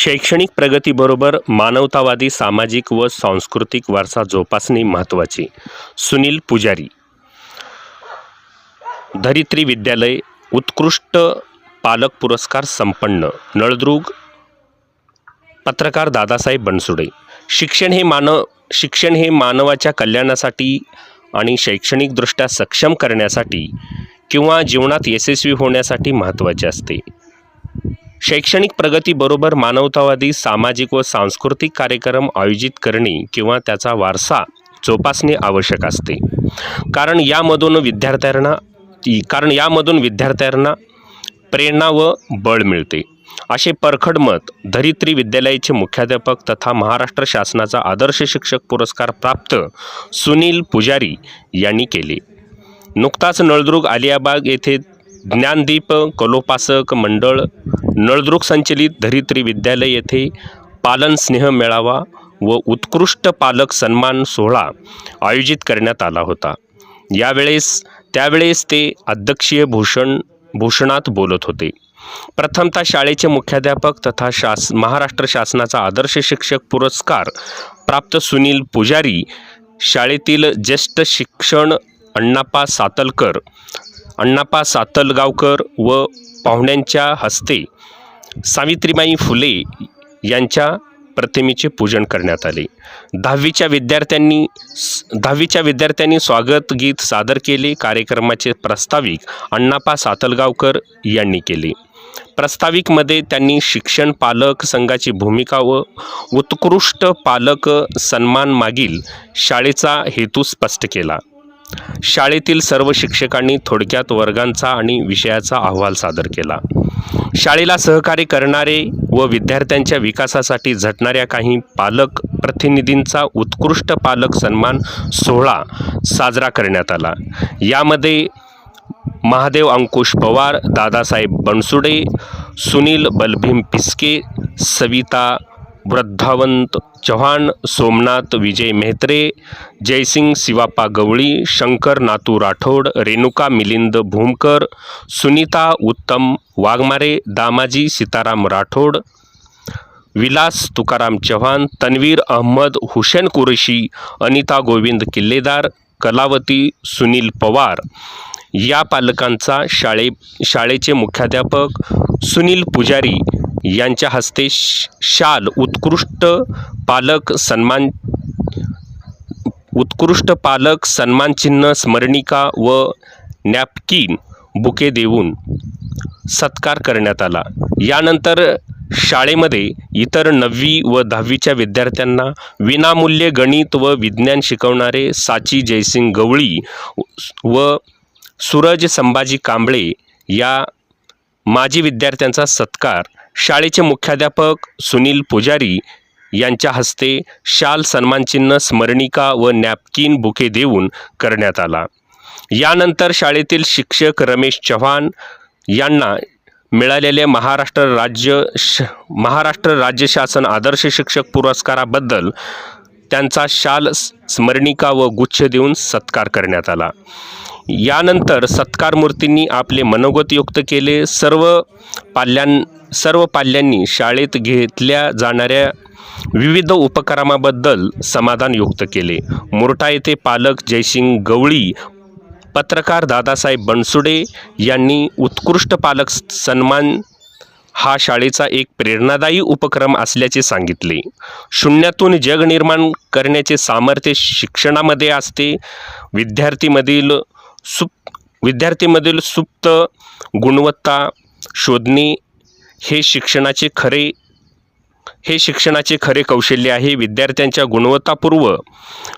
शैक्षणिक प्रगतीबरोबर मानवतावादी सामाजिक व सांस्कृतिक वारसा जोपासणे महत्त्वाचे सुनील पुजारी. धरित्री विद्यालय उत्कृष्ट पालक पुरस्कार संपन्न. नळदुर्ग. पत्रकार दादासाहेब बनसुडे. शिक्षण हे मानव शिक्षण हे मानवाच्या कल्याणासाठी आणि शैक्षणिकदृष्ट्या सक्षम करण्यासाठी किंवा जीवनात यशस्वी होण्यासाठी महत्त्वाचे असते. शैक्षणिक प्रगतीबरोबर मानवतावादी सामाजिक व सांस्कृतिक कार्यक्रम आयोजित करणे किंवा त्याचा वारसा जोपासणे आवश्यक असते. कारण यामधून विद्यार्थ्यांना कारण यामधून विद्यार्थ्यांना प्रेरणा व बळ मिळते. असे परखड मत धरित्री विद्यालयाचे मुख्याध्यापक तथा महाराष्ट्र शासनाचा आदर्श शिक्षक पुरस्कार प्राप्त सुनील पुजारी यांनी केले. नुकताच नळदुर्ग आलियाबाग येथे ज्ञानदीप कलोपासक मंडळ नळदुर्ग संचलित धरित्री विद्यालय येथे पालन स्नेह मेळावा व उत्कृष्ट पालक सन्मान सोहळा आयोजित करण्यात आला होता. यावेळेस त्यावेळेस ते अध्यक्षीय भूषण भूषणात बोलत होते. प्रथमतः शाळेचे मुख्याध्यापक तथा शास महाराष्ट्र शासनाचा आदर्श शिक्षक पुरस्कार प्राप्त सुनील पुजारी शाळेतील ज्येष्ठ शिक्षण अण्णाप्पा सातलकर अण्णापा सातलगावकर व पाहुण्यांच्या हस्ते सावित्रीबाई फुले यांच्या प्रतिमेचे पूजन करण्यात आले. दहावीच्या विद्यार्थ्यांनी दहावीच्या विद्यार्थ्यांनी स्वागत गीत सादर केले. कार्यक्रमाचे प्रास्ताविक अण्णापा सातलगावकर यांनी केले. प्रास्ताविकमध्ये त्यांनी शिक्षण पालक संघाची भूमिका व उत्कृष्ट पालक सन्मान मागील शाळेचा हेतू स्पष्ट केला. शाळेतील सर्व शिक्षकांनी थोडक्यात वर्गांचा आणि विषयाचा अहवाल सादर केला. शाळेला सहकार्य करणारे व विद्यार्थ्यांच्या विकासासाठी झटणाऱ्या काही पालक प्रतिनिधींचा उत्कृष्ट पालक सन्मान सोहळा साजरा करण्यात आला. यामध्ये महादेव अंकुश पवार दादासाहेब बनसुडे सुनील बलभीम पिस्के सविता वृद्धावंत चव्हाण सोमनाथ विजय मेहत्रे जयसिंग शिवाप्पा गवळी शंकर नातू राठोड रेणुका मिलिंद भूमकर सुनीता उत्तम वाघमारे दामाजी सीताराम राठोड विलास तुकाराम चव्हाण तन्वीर अहमद हुसेन कुरेशी अनिता गोविंद किल्लेदार कलावती सुनील पवार. या पालकांचा शाळे शाळेचे मुख्याध्यापक सुनील पुजारी यांच्या हस्ते श- शाल उत्कृष्ट पालक सन्मान उत्कृष्ट पालक सन्मानचिन्ह स्मरणिका व नॅपकिन बुके देऊन सत्कार करण्यात आला. यानंतर शाळेमध्ये इतर नववी व दहावीच्या विद्यार्थ्यांना विनामूल्य गणित व विज्ञान शिकवणारे साची जयसिंग गवळी व सूरज संभाजी कांबळे या माजी विद्यार्थ्यांचा सत्कार शाळेचे मुख्याध्यापक सुनील पुजारी यांच्या हस्ते शाल सन्मानचिन्ह स्मरणिका व नॅपकिन बुके देऊन करण्यात आला. यानंतर शाळेतील शिक्षक रमेश चव्हाण यांना मिळालेले महाराष्ट्र राज्य श महाराष्ट्र राज्य शासन आदर्श शिक्षक पुरस्काराबद्दल त्यांचा शाल स्मरणिका व गुच्छ देऊन सत्कार करण्यात आला. यानंतर सत्कार मूर्तींनी आपले मनोगत युक्त केले. सर्व पाल्यां सर्व पाल्यांनी शाळेत घेतल्या जाणाऱ्या विविध उपक्रमाबद्दल समाधान युक्त केले. मुरटा येथे पालक जयसिंग गवळी पत्रकार दादासाहेब बनसुडे यांनी उत्कृष्ट पालक सन्मान हा शाळेचा एक प्रेरणादायी उपक्रम असल्याचे सांगितले. शून्यातून जग निर्माण करण्याचे सामर्थ्य शिक्षणामध्ये असते. विद्यार्थीमधील सुप विद्यार्थीमधील सुप्त गुणवत्ता शोधणे हे शिक्षणाचे खरे हे शिक्षणाचे खरे कौशल्य आहे. विद्यार्थ्यांच्या गुणवत्तापूर्व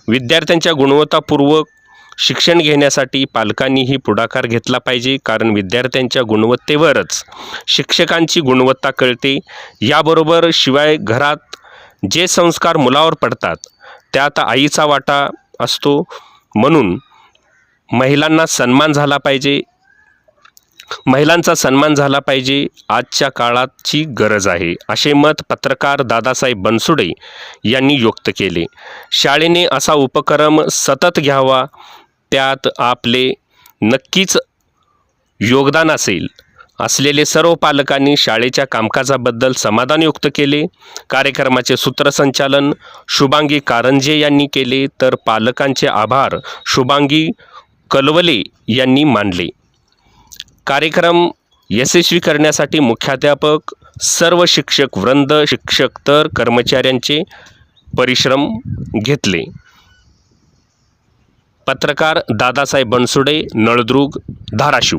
विद्यार्थ्यांच्या गुणवत्तापूर्वक शिक्षण घेण्यासाठी पालकांनीही पुढाकार घेतला पाहिजे कारण विद्यार्थ्यांच्या गुणवत्तेवरच शिक्षकांची गुणवत्ता कळते. याबरोबर शिवाय घरात जे संस्कार मुलावर पडतात त्यात आईचा वाटा असतो. म्हणून महिलांना सन्मान झाला पाहिजे. महिलांचा सन्मान झाला पाहिजे आजच्या काळाची गरज आहे असे मत पत्रकार दादासाहेब बनसुडे यांनी व्यक्त केले. शाळेने असा उपक्रम सतत घ्यावा त्यात आपले नक्कीच योगदान असेल. असलेले सर्व पालकांनी शाळेच्या कामकाजाबद्दल समाधान व्यक्त केले. कार्यक्रमाचे सूत्रसंचालन शुभांगी कारंजे यांनी केले. तर पालकांचे आभार शुभांगी कलवले यांनी मानले. कार्यक्रम यशस्वी करण्यासाठी मुख्याध्यापक सर्व शिक्षक वृंद शिक्षक तर कर्मचाऱ्यांचे परिश्रम घेतले. पत्रकार दादासाहेब बनसुडे नळदुर्ग धाराशिव.